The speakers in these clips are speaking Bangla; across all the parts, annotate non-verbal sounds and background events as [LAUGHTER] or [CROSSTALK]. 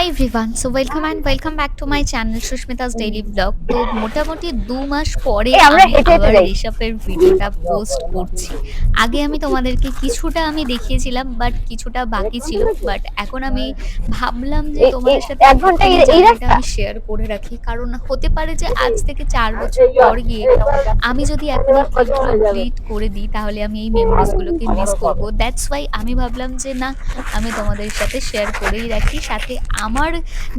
Hi everyone so welcome and welcome back to my channel Sushmita's daily blog তো মোটামুটি দু মাস পরে আমরা আমি আবার ঋষভের ভিডিওটা পোস্ট করছি। আগে আমি তোমাদেরকে কিছুটা আমি দেখিয়েছিলাম বাট কিছুটা বাকি ছিল। বাট এখন আমি ভাবলাম যে তোমাদের সাথে এক ঘণ্টা এই- এই রাস্তা? আমি শেয়ার করে রাখি। কারণ হতে পারে যে আজ থেকে চার বছর পর গিয়ে আমি যদি এখন এই ক্লিপগুলো ডিলিট করে দিই তাহলে আমি এই মেমোরিজ গুলোকে মিস করব। দ্যাটস ওয়াই আমি ভাবলাম যে না আমি তোমাদের সাথে শেয়ার করেই রাখি। সাথে আমার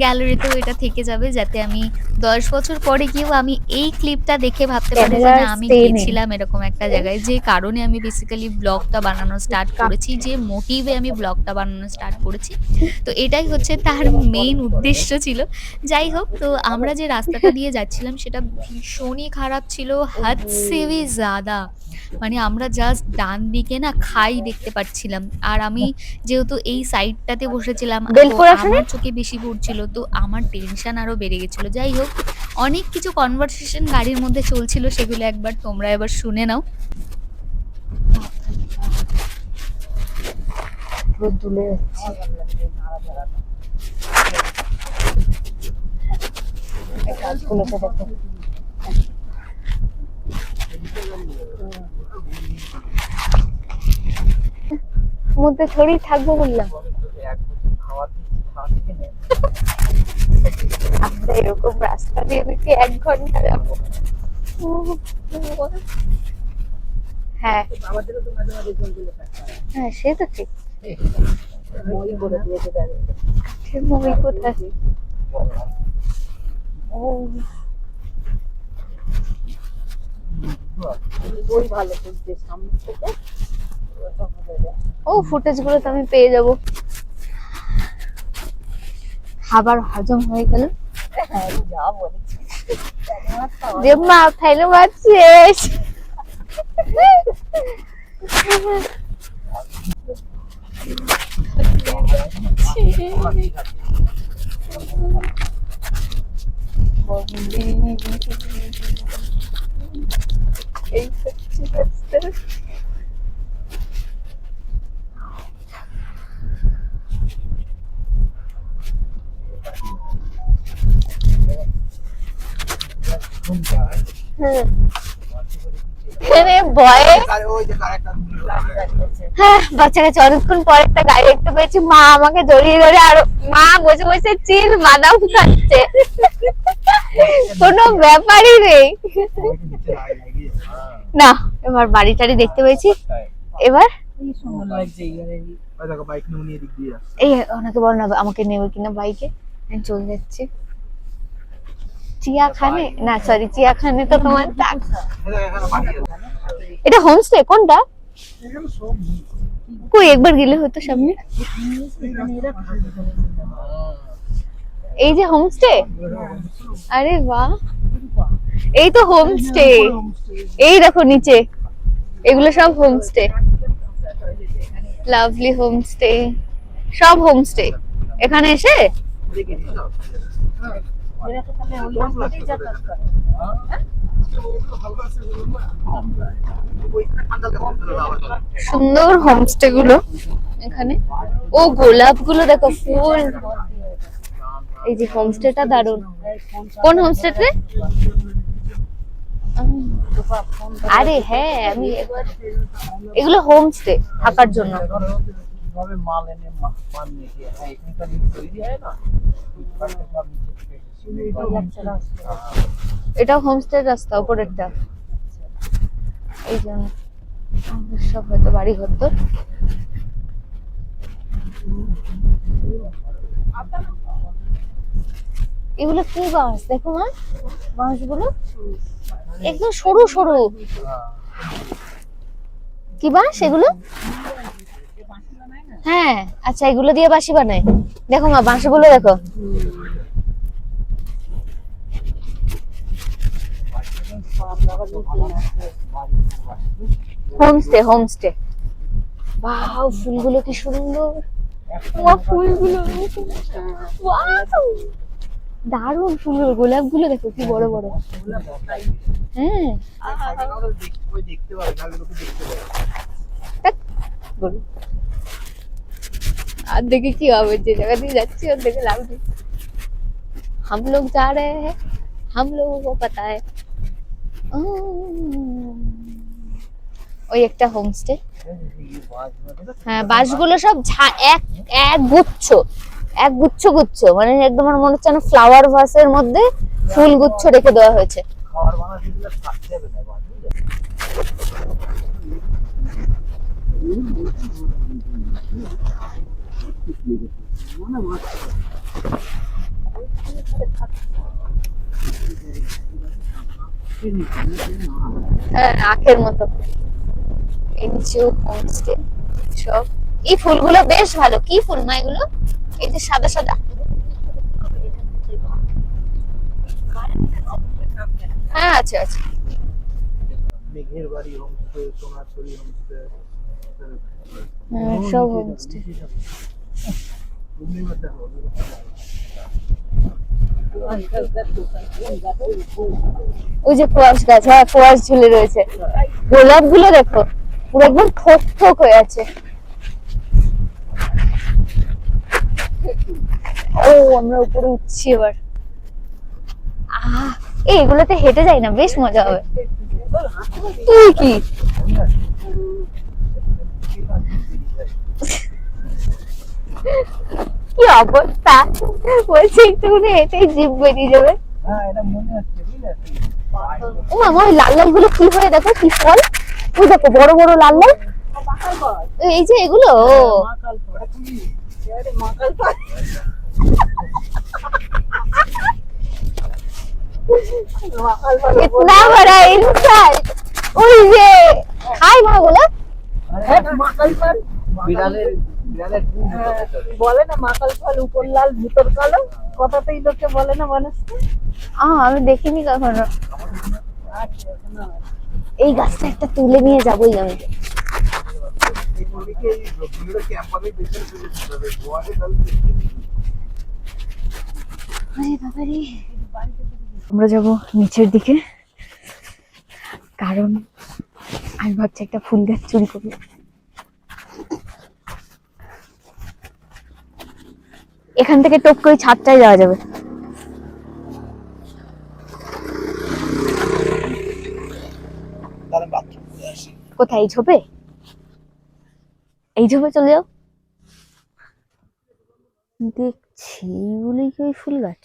গ্যালারিতেও এটা থেকে যাবে যাতে আমি দশ বছর পরে গিয়েও আমি এই ক্লিপটা দেখে ভাবতে পারি যে না আমি গিয়েছিলাম এরকম একটা জায়গায়। যে কারণে আমি বেসিক্যালি ব্লগটা বানানো স্টার্ট করেছি যে মোটিভে আমি ব্লগটা বানানো স্টার্ট করেছি। তো এটাই হচ্ছে তার মেইন উদ্দেশ্য ছিল। যাই হোক তো আমরা যে রাস্তাটা দিয়ে যাচ্ছিলাম সেটা ভীষণই খারাপ ছিল। হাত সেভি জাদা মানে আমরা জাস্ট ডান দিকে না খাই দেখতে পাচ্ছিলাম। আর আমি যেহেতু এই সাইডটাতে বসেছিলাম? আমার চোখে বেশি পড়ছিল তো আমার টেনশন আরও বেড়ে গেছিল। যাই হোক, অনেক কিছু কনভারসেশন গাড়ির মধ্যে চলছিল, সেগুলো একবার তোমরা এবার শুনে নাও। মধ্যে থোড়ি থাকব বললাম। আমরা এরকম রাস্তা দিয়ে নাকি এক ঘণ্টা যাব। হ্যাঁ। হ্যাঁ সে তো ঠিক। মই কোথায়? ও। ও ফুটেজগুলো তো আমি পেয়ে যাব। খাবার হজম হয়ে গেল। যে মা খাইলে শেষ। এই হচ্ছে রাস্তা। হ্যাঁ। এখানে ভয়ে হ্যাঁ বাচ্চা কাছে অনেকক্ষণ পর একটা গাড়ি দেখতে পেয়েছি। মা আমাকে জড়িয়ে ধরে আর মা বসে বসে চিল বাদাম খাচ্ছে। কোনো ব্যাপারই নেই। না এবার বাড়ি টাড়ি দেখতে পেয়েছি। এবার? এই ওনাকে বল না আমাকে নেবে কিনা বাইকে আমি চলে যাচ্ছি। চিয়াখানে না সরি চিয়াখানে তো তোমার [LAUGHS] এটা হোমস্টে কোনটা? কই একবার গেলে হতো সামনে? এই যে হোমস্টে আরে বাহ। এই তো হোমস্টে এই দেখো নিচে। এগুলো সব হোমস্টে লাভলি হোমস্টে সব হোমস্টে এখানে এসে? সুন্দর হোমস্টে গুলো এখানে। ও গোলাপগুলো দেখো ফুল। এই যে হোমস্টেটা দারুণ কোন হোমস্টেতে আরে হ্যাঁ আমি এগুলো হোমস্টে থাকার জন্য। কীভাবে মাল এনে মাল নিয়ে গিয়ে হ্যাঁ এখানকার তৈরি হয় না? এটা হোমস্টে রাস্তা উপরেরটা এই জন্য সব হয়তো বাড়ি ঘর তো। এগুলো কি বাঁশ? দেখো মা বাঁশগুলো। একদম সরু সরু। কি বাঁশ এগুলো? হ্যাঁ আচ্ছা এগুলো দিয়ে বাঁশি বানায় দেখো মা বাঁশগুলো দেখো। Homestay homestay. বাহ ফুলগুলো কি সুন্দর। ফুলগুলো। দারুণ ফুলগুলো গোলাপগুলো দেখো কি বড় বড়। হ্যাঁ। দেখতে পারে গাছগুলোকে দেখতে পারে ধ্যাৎ, গরু। আর দেখে কি হবে যে জায়গা দিয়ে যাচ্ছি ওর দেখে লাভ নেই हम लोग जा रहे हैं हम लोगों को पता है ওই একটা হোমস্টে হ্যাঁ বাঁশগুলো সব ঝা- এক এক গুচ্ছ এক গুচ্ছ গুচ্ছ মানে একদম আমার মনে হচ্ছে না ফ্লাওয়ার ভাসের মধ্যে ফুল গুচ্ছ রেখে দেওয়া হয়েছে হ্যাঁ আখের মতো। এনজিও হোমস্টে সব। এই ফুলগুলো বেশ ভালো। কি ফুল মা এগুলো? এই যে সাদা সাদা। হ্যাঁ আছে আছে। মেঘের বাড়ি হোমস্টে সোনাছড়ি হোমস্টে। হ্যাঁ, সব হোমস্টে। ওই যে কোয়াশ গাছ হ্যাঁ কোয়াশ ঝুলে রয়েছে। গোলাপগুলো দেখো, পুরো একদম থোক থোক হয়ে আছে। ও, আমরা উপরে উঠছি এবার। আহ, এই এগুলোতে হেঁটে যাই না, বেশ মজা হবে। তুই কি? কি অবস্থা বলছি একটুখানি হেঁটেই জিভ বেরিয়ে যাবে হ্যাঁ এটা মনে হচ্ছে বুঝলে ও মামা ওই লাল লাল গুলো কি হয় দেখো কি ফল ওই দেখো বড় বড় লাল লাল এই যে এগুলো ও মাকাল পড়া কি আরে মাকাল পড়া মাকাল পড়া इतना बड़ा इंसाइट ওই যে খাই না ওগুলো মাকাল পড়া বিড়ালের হতে বলে না মাকাল ফল উপর লাল ভিতর কালো কথাতেই লোকে বলে না মানুষকে। আহ আমি দেখিনি কখনো। এই গাছটা একটা তুলে নিয়ে যাবোই আমি। আমরা যাব নিচের দিকে কারণ আমি ভাবছি একটা ফুল গাছ চুরি করব। এখান থেকে টপ করে ছাদটায় যাওয়া যাবে। কোথায় এই ঝোপে? এই ঝোপে চলে যাও। দেখছি বলেই কি ওই ফুল গাছ?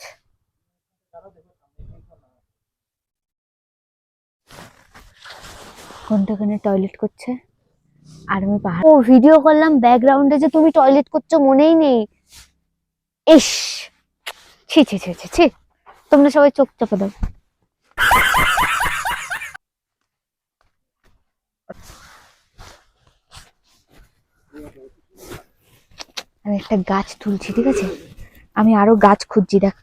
কোনটাখানে টয়লেট করছে? আর আমি পাহাড় ও ভিডিও করলাম ব্যাকগ্রাউন্ডে যে তুমি টয়লেট করছ মনেই নেই। ইস। ছি ছি ছি ছি ছি। তোমরা সবাই চোখ চাপা দাও। আমি একটা গাছ তুলছি ঠিক আছে? আমি আরও গাছ খুঁজছি দেখ।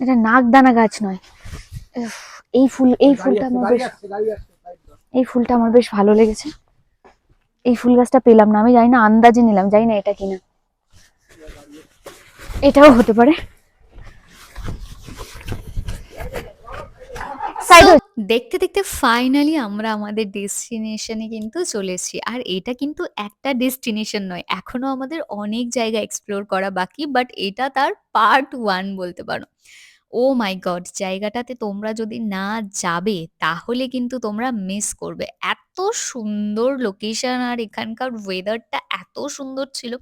এটা নাকদানা গাছ নয়। এই ফুল এই ফুলটা আমার বেশ। এই ফুলটা আমার বেশ ভালো লেগেছে। এই ফুল গাছটা পেলাম না আমি জানি না আন্দাজে নিলাম জানি না এটা কিনা। এটাও হতে পারে। দেখতে দেখতে ফাইনালি আমরা আমাদের ডেস্টিনেশনে কিন্তু চলেছি আর এটা কিন্তু একটা ডেস্টিনেশন নয় এখনও আমাদের অনেক জায়গা এক্সপ্লোর করা বাকি বাট এটা তার পার্ট ওয়ান বলতে পারো। ও মাই গড, জায়গাটাতে তোমরা যদি না যাবে, তাহলে কিন্তু তোমরা মিস করবে। এত সুন্দর লোকেশন আর এখানকার ওয়েদারটা এত সুন্দর ছিল।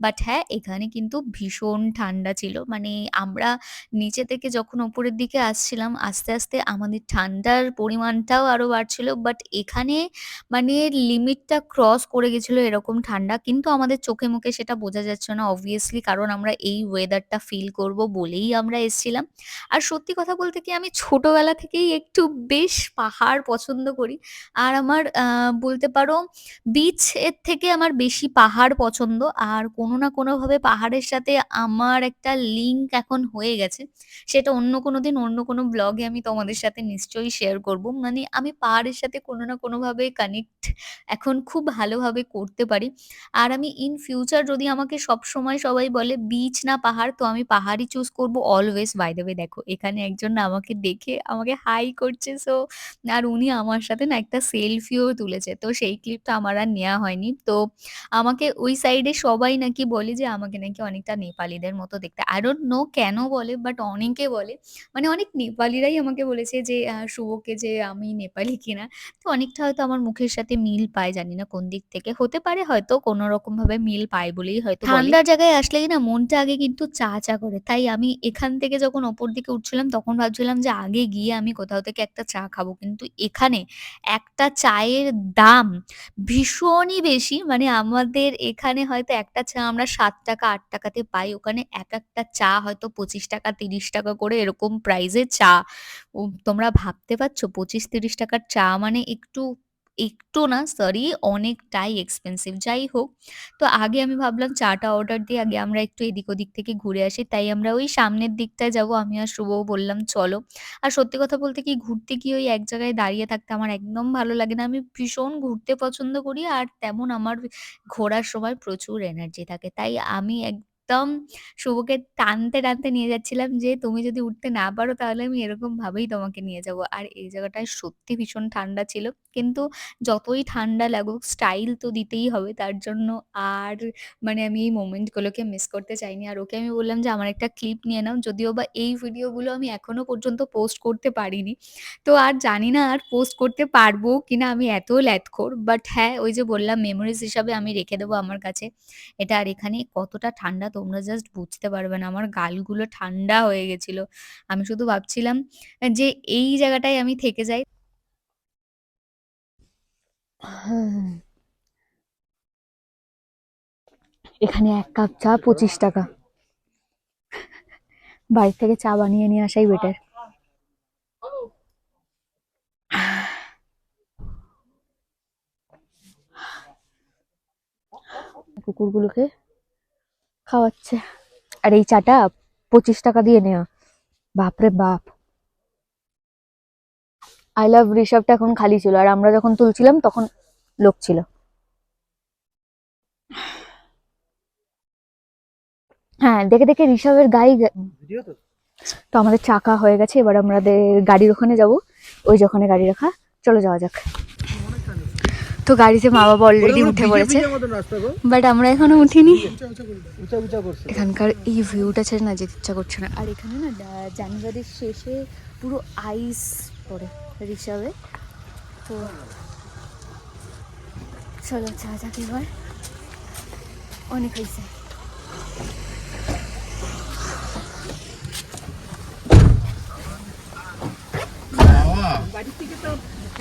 বাট হ্যাঁ এখানে কিন্তু ভীষণ ঠান্ডা ছিল। মানে আমরা নিচে থেকে যখন ওপরের দিকে আসছিলাম, আস্তে আস্তে আমাদের ঠান্ডার পরিমাণটাও আরও বাড়ছিল। বাট এখানে মানে লিমিটটা ক্রস করে গেছিল এরকম ঠান্ডা। কিন্তু আমাদের চোখে মুখে সেটা বোঝা যাচ্ছে না অবভিয়াসলি কারণ আমরা এই ওয়েদারটা ফিল করব বলেই আমরা এসেছিলাম। আর সত্যি কথা বলতে কি আমি ছোটবেলা থেকেই একটু বেশ পাহাড় পছন্দ করি। আর আমার বলতে পারো বিচ এর থেকে আমার বেশি পাহাড় পছন্দ। আর কোনো না কোনোভাবে পাহাড়ের সাথে আমার একটা লিঙ্ক এখন হয়ে গেছে। সেটা অন্য কোনো দিন, অন্য কোনো ব্লগে আমি তোমাদের সাথে নিশ্চয়ই শেয়ার করব। মানে আমি পাহাড়ের সাথে কোনো না কোনোভাবে কানেক্ট এখন খুব ভালোভাবে করতে পারি। আর আমি ইন ফিউচার যদি আমাকে সব সময় সবাই বলে বিচ না পাহাড়, তো আমি পাহাড়ই চুজ করব অলওয়েজ বাই দেখো, এখানে একজন আমাকে দেখে আমাকে হাই করছে সো আর উনি আমার সাথে না একটা সেলফিও তুলেছে। তো সেই ক্লিপটা আমার আর নেওয়া হয়নি। তো আমাকে ওই সাইডে সবাই নাকি বলে যে, আমাকে নাকি অনেকটা নেপালিদের মতো দেখতে। আই ডোন্ট নো কেন বলে বাট অনেকে বলে মানে অনেক নেপালিরাই আমাকে বলেছে যে শুভকে যে, আমি নেপালি কিনা। তো অনেকটা হয়তো আমার মুখের সাথে মিল পায়, জানি না কোন দিক থেকে। হতে পারে হয়তো কোনো রকম ভাবে মিল পায় বলেই হয়তো। ঠান্ডার জায়গায় আসলেই না মনটা আগে কিন্তু চা চা করে। তাই আমি এখান থেকে যখন ওপর দিকে উঠছিলাম, তখন ভাবছিলাম যে আগে গিয়ে আমি কোথাও থেকে একটা চা খাব। কিন্তু এখানে একটা চায়ের দাম ভীষণই বেশি। মানে আমাদের এখানে হয়তো একটা চা আমরা সাত টাকা, আট টাকাতে পাই। ওখানে এক একটা চা হয়তো পঁচিশ টাকা, তিরিশ টাকা করে এরকম প্রাইসে চা। তোমরা ভাবতে পারছ? পঁচিশ, তিরিশ টাকার চা মানে একটু একটু না সরি অনেকটাই এক্সপেন্সিভ যাই হোক, তো আগে আমি ভাবলাম চাটা অর্ডার দিয়ে আগে আমরা একটু এদিক ওদিক থেকে ঘুরে আসি, তাই আমরা ওই সামনের দিকটায় যাব, আমি আর শুভ বললাম চলো। আর সত্যি কথা বলতে কি ঘুরতে গিয়ে ওই এক জায়গায় দাঁড়িয়ে থাকতে আমার একদম ভালো লাগে না। আমি ভীষণ ঘুরতে পছন্দ করি আর তেমন আমার ঘোরার সময় প্রচুর এনার্জি থাকে, তাই আমি একদম শুভকে টানতে টানতে নিয়ে যাচ্ছিলাম যে, তুমি যদি উঠতে না পারো তাহলে আমি এরকম ভাবেই তোমাকে নিয়ে যাব। আর এই জায়গাটায় সত্যি ভীষণ ঠান্ডা ছিল। কিন্তু যতই ঠান্ডা লাগুক, স্টাইল তো দিতেই হবে। তার জন্য আর মানে আমি এই মোমেন্টগুলোকে মিস করতে চাইনি। আর ওকে আমি বললাম যে, আমার একটা ক্লিপ নিয়ে নাও। যদিও বা এই ভিডিওগুলো আমি এখনও পর্যন্ত পোস্ট করতে পারিনি। তো আর জানি না আর পোস্ট করতে পারব কিনা, আমি এত ল্যাথখোর বাট হ্যাঁ ওই যে বললাম মেমোরিজ হিসাবে আমি রেখে দেবো আমার কাছে। এটা আর এখানে কতটা ঠান্ডা তোমরা জাস্ট বুঝতে পারবে না। আমার গালগুলো ঠান্ডা হয়ে গেছিল। আমি শুধু ভাবছিলাম যে এই জায়গাটায় আমি থেকে যাই। [SIGHS] এখানে এক কাপ চা, পঁচিশ টাকা। [LAUGHS] বাড়ি থেকে চা বানিয়ে নিয়ে আসাই বেটার [SIGHS] কুকুরগুলোকে খাওয়াচ্ছে। আর এই চাটা পঁচিশ টাকা দিয়ে নেওয়া। বাপরে বাপ। আই লাভ ঋষভটা এখন খালি ছিল। আর আমরা যখন তুলছিলাম তখন লোক ছিল। হ্যাঁ দেখে দেখে ঋষভের গায়ে তো। তো আমাদের চাকা হয়ে গেছে। এবার আমাদের গাড়ির ওখানে যাব। ওই যে ওখানে গাড়ি রাখা। চলো যাওয়া যাক। তো গাড়িতে মা বাবা অলরেডি উঠে পড়েছে। বাট আমরা এখনও উঠিনি। উঁচা উঁচা করছে এখানকার এই ভিউটা ছেড়ে না যেতে ইচ্ছা করছে না। আর এখানে না জানুয়ারির শেষে পুরো আইস পড়ে রিসাবে তো চলো চা যাক এবার। অনেক হয়েছে।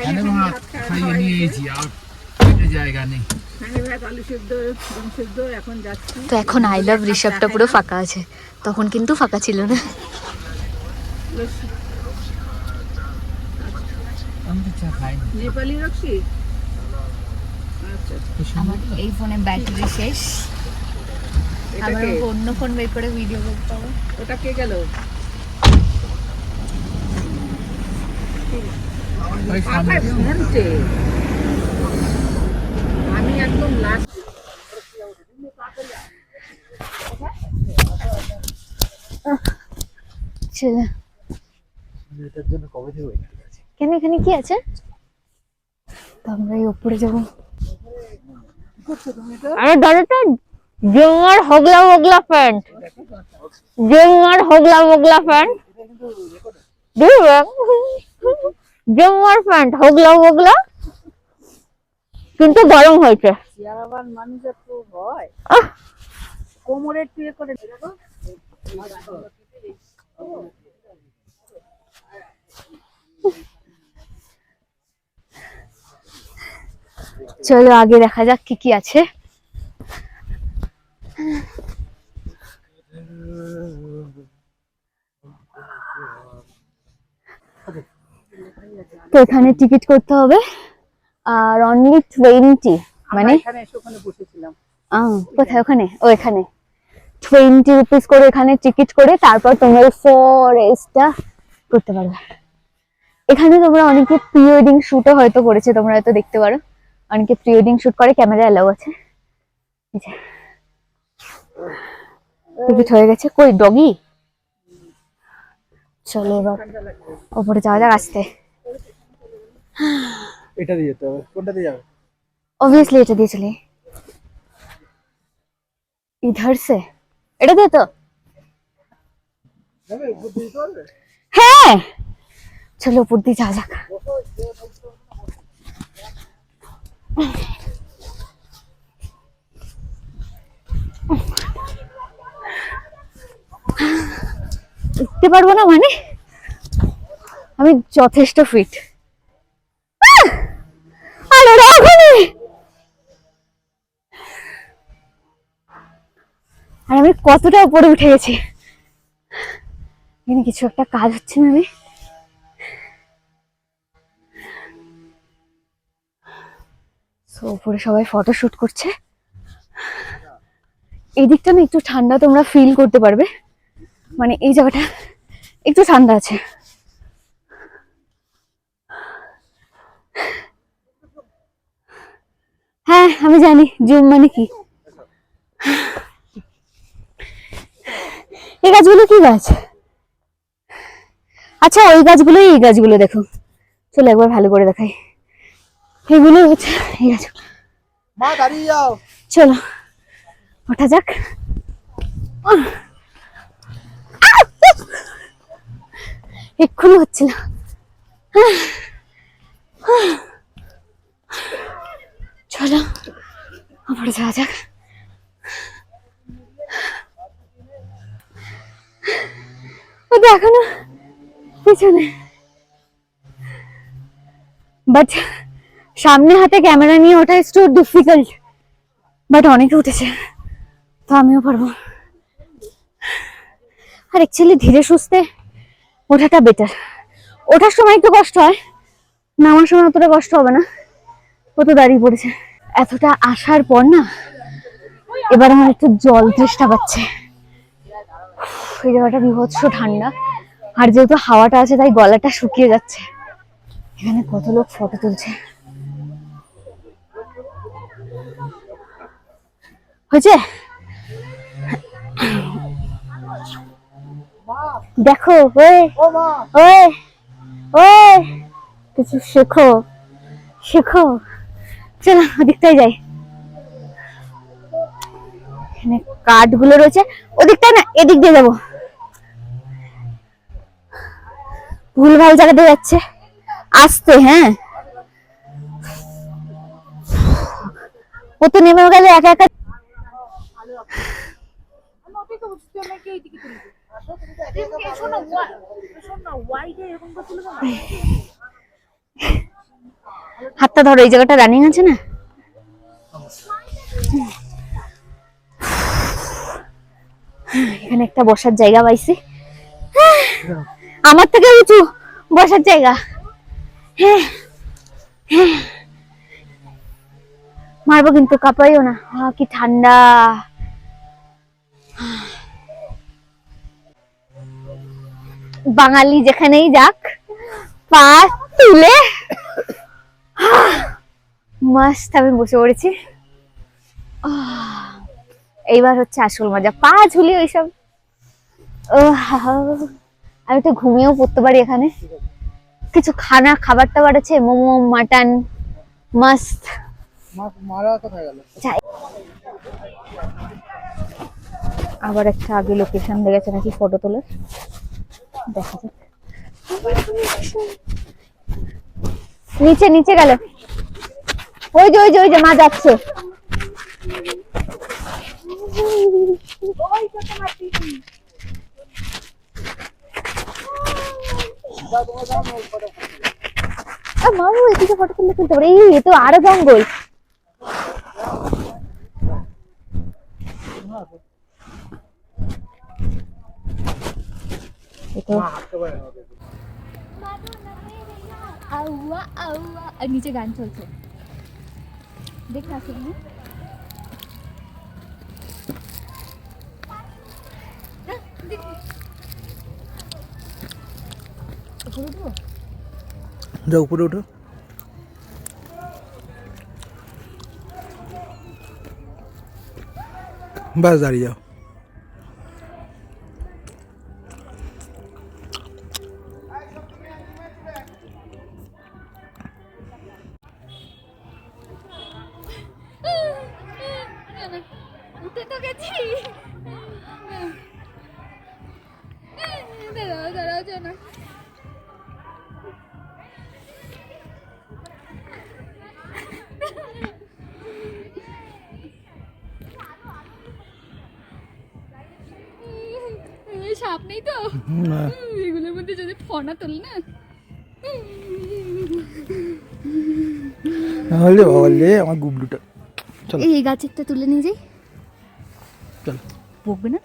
এখানে ভাত খাইয়ে নিয়ে এসেছি আর জায়গা নেই। হ্যাঁ ভাত আলু সেদ্ধ এখন যাচ্ছি। তো এখন আই লাভ ঋষভটা পুরো ফাঁকা আছে। তখন কিন্তু ফাঁকা ছিল না। আচ্ছা। আমার এই ফোনে ব্যাটারি শেষ? আমাকে অন্য ফোন বের করে ভিডিও করতে হবে। ওটা কে গেল? ওই সামনে আমি একদম লাস্ট ছেলে এটার জন্য কবে থেকে কেন এখানে কি আছে? তো আমরা এই উপরে যাব। আরে দাদাটা জেমার হগলা মগলা প্যান্ট জেমার হগলা মগলা প্যান্ট জেমার প্যান্ট হগলা মগলা কিন্তু গরম হয়েছে। চেয়ার আবার মানুষের তো হয়। আহ! কোমরে একটু ইয়ে করে দেখো চলো আগে দেখা যাক কি কি আছে। তো এখানে টিকিট করতে হবে। আর অনলি টোয়েন্টি মানে? কোথায়? ওখানে? ও এখানে। টোয়েন্টি রুপিস করে এখানে টিকিট করে তারপর তোমরা ফরেস্টটা করতে পারবে। এখানে তোমরা অনেকে প্রি ওয়েডিং শুটও হয়তো করেছে তোমরা হয়তো দেখতে পারো। অনেকে প্রি ওয়েডিং শুট করে ক্যামেরা অ্যালাউ আছে। টিকিট হয়ে গেছে। কই ডগি চলো এবার ওপরে যাওয়া যাক আসতে। এটা দিয়ে যেতে হবে। কোনটা দিয়ে যাবে? অবভিয়াসলি এটা দিয়ে চলে। ইধার সে। এটা দিয়ে তো? হ্যাঁ। চলো উপর দিয়ে যাওয়া যাক। উঠতে পারব না মানে? আমি যথেষ্ট ফিট রাখুনি আর আমি কতটা উপরে উঠে গেছি। এখানে কিছু একটা কাজ হচ্ছে মানে So, উপরে সবাই ফটো শুট করছে। এই দিকটা না একটু ঠান্ডা তোমরা ফিল করতে পারবে। মানে এই জায়গাটা একটু ঠান্ডা আছে। হ্যাঁ আমি জানি। জুম মানে কি? এই গাছগুলো কি গাছ? আচ্ছা ওই গাছগুলো এই গাছগুলো দেখো। চলো একবার ভালো করে দেখাই। এগুলো হচ্ছে এই গাছ। চলো ওঠা যাক! এক্ষুনি হচ্ছিল আহ! চলো আবার যাওয়া যাক। ও দেখো না, পিছনে। বাট সামনে হাতে ক্যামেরা নিয়ে ওটা একটু ডিফিকাল্ট বাট অনেকে উঠেছে, তো আমিও পারব। আর অ্যাকচুয়ালি ধীরে সুস্থে ওঠাটা বেটার ওঠার সময় একটু কষ্ট হয়, নামার সময় অতটা কষ্ট হবে না। ও তো দাঁড়িয়ে পড়েছে। এতটা আসার পর না, এবার আমার একটু জল তৃষ্ণা পাচ্ছে। এই জায়গাটা বিভৎস ঠান্ডা। আর যেহেতু হাওয়াটা আছে, তাই গলাটা শুকিয়ে যাচ্ছে। এখানে কত লোক ফটো তুলছে। হয়েছে? দেখো, ওই ওই ওই, কিছু শেখো শেখো। চলো, ওদিকটাই যাই। এখানে কাঠগুলো রয়েছে। ওদিকটা না, এদিক দিয়ে যাব। ভুলভাল জায়গাতে যাচ্ছে। আসতে হ্যাঁ? ও তো নেমে গেলে, একা একা। হাতটা ধরো, এই জায়গাটা রানিং আছে না? এখানে একটা বসার জায়গা পাইছি। আমার থেকে উঁচু, বসার জায়গা। হ্যাঁ। মারবো কিন্তু, কাঁপাইও না। কি ঠান্ডা। বাঙালি যেখানেই যাক, পা তুলে মাস্ট আমি বসে পড়েছি। এইবার হচ্ছে আসল মজা। পা ঝুলি ওইসব। ও আমি তো ঘুমিয়েও পড়তে পারি এখানে। কিছু খানা খাবার টাবার আছে? মোমো মাটন মাস্ট মা মারা কোথায় গেল? যাই আবার একটা আগে লোকেশন দেখেছে নাকি ফটো তোলার? দেখা যাক। নিচে নিচে গেল। ওই যে ওই যে ওই যে, মা যাচ্ছে। ফটো তুললে তো আরও জঙ্গল। আউয়া আউয়া। আর নিচে গান চলছে। দেখ না সেগুলো যাও উপরে উঠো। বাস, দাঁড়িয়ে যাও। ওলে ওলে আমার গুবলুটা চলো এই গাছেরটা তুলে নিয়ে যাই চলো বকবে না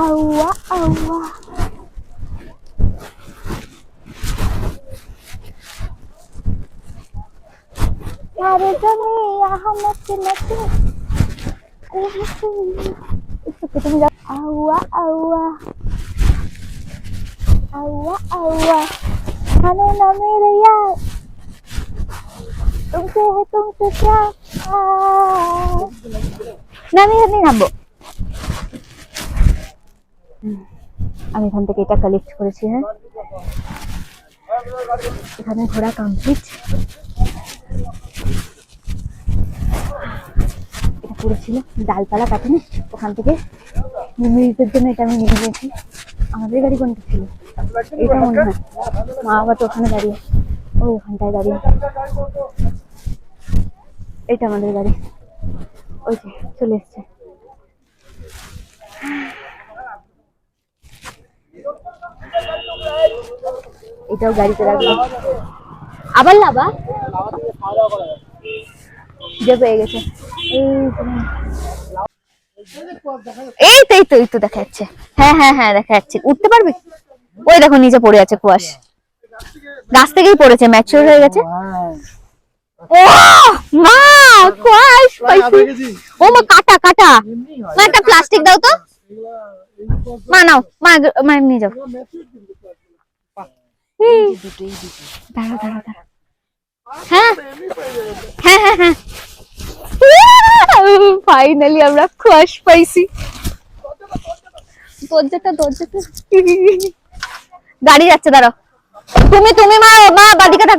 Aua, aua. Ada kami, Ahmad Kinati. ketemu jam awa awa awa awa ano na meraya tungse tungse siya namir ni nambo আমি এখান থেকে এটা কালেক্ট করেছি হ্যাঁ এখানে ঘোরা কমপ্লিট এটা পড়েছিল ডালপালা কাটেনি, ওখান থেকে মিউজিকের জন্য এটা আমি নিয়ে গিয়েছি আমাদের গাড়ি কোনটা ছিল? এটা মনে হয়। মা বাবা তো ওখানে দাঁড়িয়ে, ও ওখানটায় দাঁড়িয়ে। এটা আমাদের গাড়ি। ওই যে, চলে এসছে। এটাও গাড়িতে রাখব আবার লাবা? গেছে। এই তো। এই তো এই তো দেখা যাচ্ছে হ্যাঁ হ্যাঁ হ্যাঁ দেখা যাচ্ছে উঠতে পারবে? ওই দেখো, নিচে পড়ে আছে কুয়াশ। গাছ থেকেই পড়েছে ম্যাচিওর হয়ে গেছে। ও মা ও মা, কাটা কাটা। একটা প্লাস্টিক দাও তো। নিয়ে যাও। হ্যাঁ হ্যাঁ হ্যাঁ হ্যাঁ। [LAUGHS] ফাইনালি আমরা ক্রাশ পাইছি। দরজাটা দরজাটা। [LAUGHS] গাড়ি যাচ্ছে দাঁড়াও। তুমি তুমি মা মা বাদিকে থাক।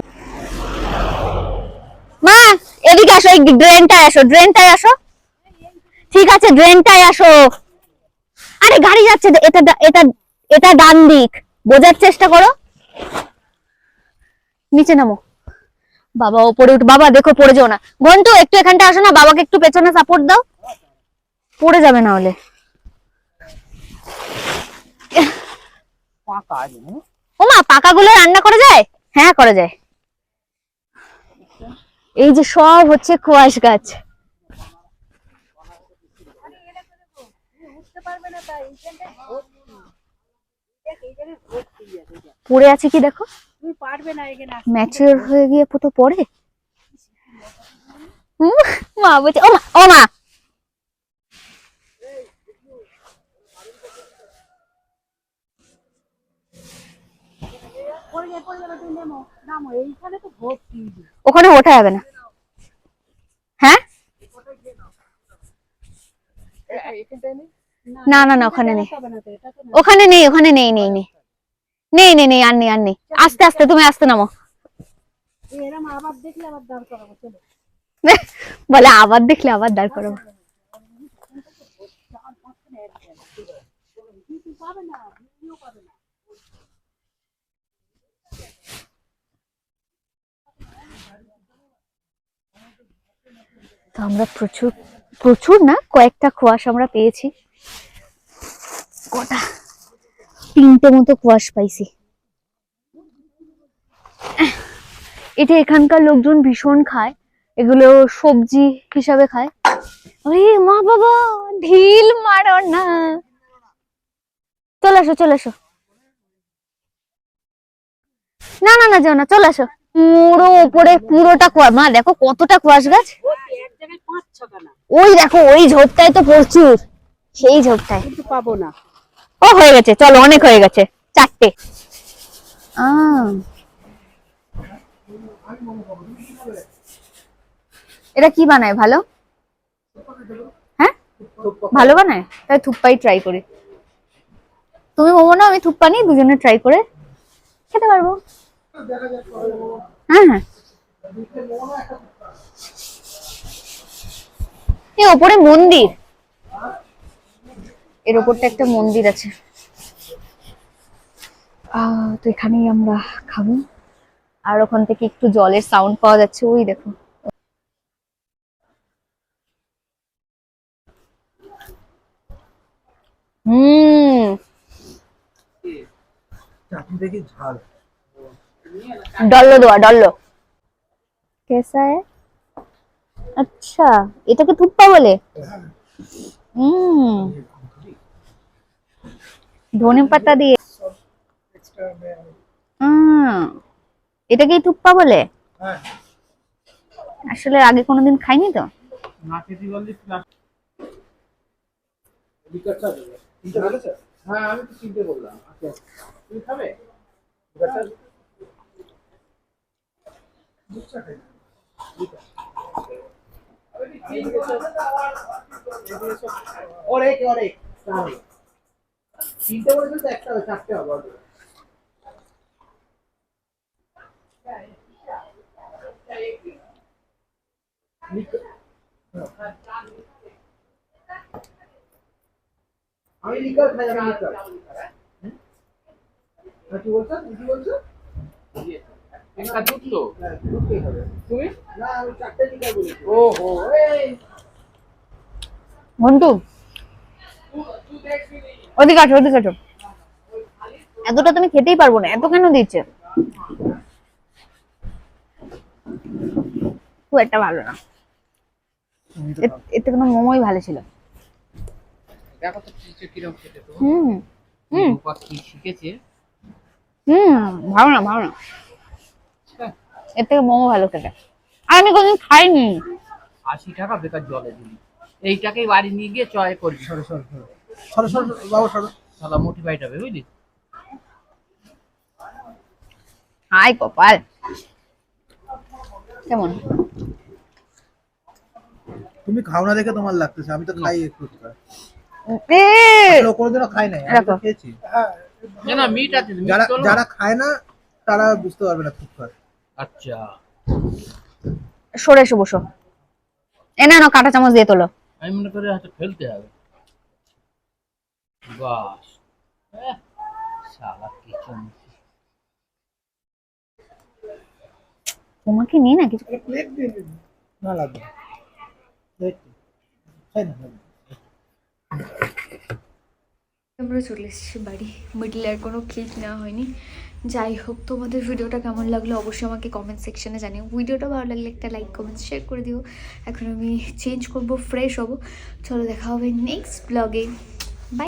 মা এদিকে আসো এই ড্রেনটায় আসো ড্রেনটায় আসো। ঠিক আছে ড্রেনটায় আসো। আরে গাড়ি যাচ্ছে এটা এটা এটা ডান দিক। বোঝার চেষ্টা করো। নিচে নামো। বাবা ওপরে উঠ বাবা দেখো পড়ে যাও না। ঘন্টু একটু এখানটা আসো না বাবাকে একটু পেছনে সাপোর্ট দাও। পড়ে যাবে না হলে। পাকা মা পাকাগুলো রান্না করা যায়? হ্যাঁ করা যায়। এই যে সব হচ্ছে কোয়াশ গাছ। পড়ে আছে কি দেখো? তুমি পারবে না এখানে ম্যাচিওর হয়ে গিয়ে তো পড়ে? হুম, মা বলছে ও মা ও মা। ওখানে ওঠা যাবে না। হ্যাঁ? না না না ওখানে নেই। ওখানে নেই ওখানে নেই নেই নেই। নেই নেই নেই আর নেই আর নেই আস্তে আস্তে তুমি আস্তে নামো। [LAUGHS] বলে আবার দেখলে আবার দাঁড় করাবো। তো আমরা প্রচুর প্রচুর না কয়েকটা কুয়াশ আমরা পেয়েছি। কটা? তিনটে মতো কুয়াশ পাইছি। এটা এখানকার লোকজন ভীষণ খায়। এগুলো সবজি হিসাবে খায়। ওই মা বাবা ঢিল মারো না। চলে আসো চলে আসো। না না না যাও না চলে আসো। পুরো উপরে পুরোটা কুয়া মা দেখো কতটা কুয়াশ গাছ। ওই দেখো ওই ঝোপটায় তো প্রচুর। সেই ঝোপটায়। কিন্তু পাবো না। ও, হয়ে গেছে। চলো, অনেক হয়ে গেছে। চারটে। এটা কি বানায়, ভালো? হ্যাঁ? ভালো বানায়? তাই থুপ্পাই ট্রাই করি। তুমি মোমো না আমি থুপ্পা নিই, দুজনে ট্রাই করে খেতে পারব। হ্যাঁ হ্যাঁ। এই ওপরে মন্দির। এর ওপরটা একটা মন্দির আছে। তো এখানেই আমরা খাব। আর ওখান থেকে একটু জলের সাউন্ড পাওয়া যাচ্ছে, ওই দেখো। আচ্ছা এটাকে থুপ্পা বলে? ধনে পাতা দিয়ে? এটাকে থুপ্পা বলে? আসলে আগে কোনোদিন খাইনি তো? তিনটে বলেছে তো একটা হবে চারটে হবে অর্ডার। আমি লিকার খাই আমি লিকার? আর কি বলছো? কি বলছো? একটা দুধ তো হ্যাঁ, তুমি? না আমি চারটে লিকার বলেছি। ও হো এই ঘন্টু ওদিকে আছো ওদিকে আছো। এতটা তুমি খেতেই পারব না এত কেন দিচ্ছে? খুব একটা ভালো না। এর- এর থেকে মোমোই ভালো ছিল হুম হুম। রূপা কি শিখেছে? হুম ভালো না ভালো না। এর থেকে মোমো ভালো খেতে। আর আমি কোনদিন খাইনি। আশি টাকা বেকার জলে দিলি। এইটাকেই বাড়ি নিয়ে গিয়ে চয় করবি। সরো সরো। সরো সরো বাবু সরো। বুঝলি? হাই কপাল। কেমন? তুমি খাও না দেখে তোমার লাগতেছে আমি তো খাই একটু। এ, কোনোদিনও খাই নাই আমি তো খেয়েছি। না না মিট আছে যারা যারা খায় না তারা বুঝতে পারবে না ফুটকার আচ্ছা। সরে এসো বসো। এ না না কাঁটা চামচ দিয়ে তোলো। আমি মনে করি হয়তো ফেলতে হবে। বাস। তোমাকে নিয়ে না কিছু? প্লেট দিয়ে দিন না লাগবে। আমরা চলে এসেছি বাড়ি। মিডলে আর কোনো ক্লিপ নেওয়া হয়নি। যাই হোক তোমাদের ভিডিওটা কেমন লাগল অবশ্যই আমাকে কমেন্ট সেকশনে জানিও। ভিডিওটা ভালো লাগলে একটা লাইক কমেন্ট শেয়ার করে দিও। এখন আমি চেঞ্জ করব ফ্রেশ হব। চলো দেখা হবে নেক্সট ব্লগে বাই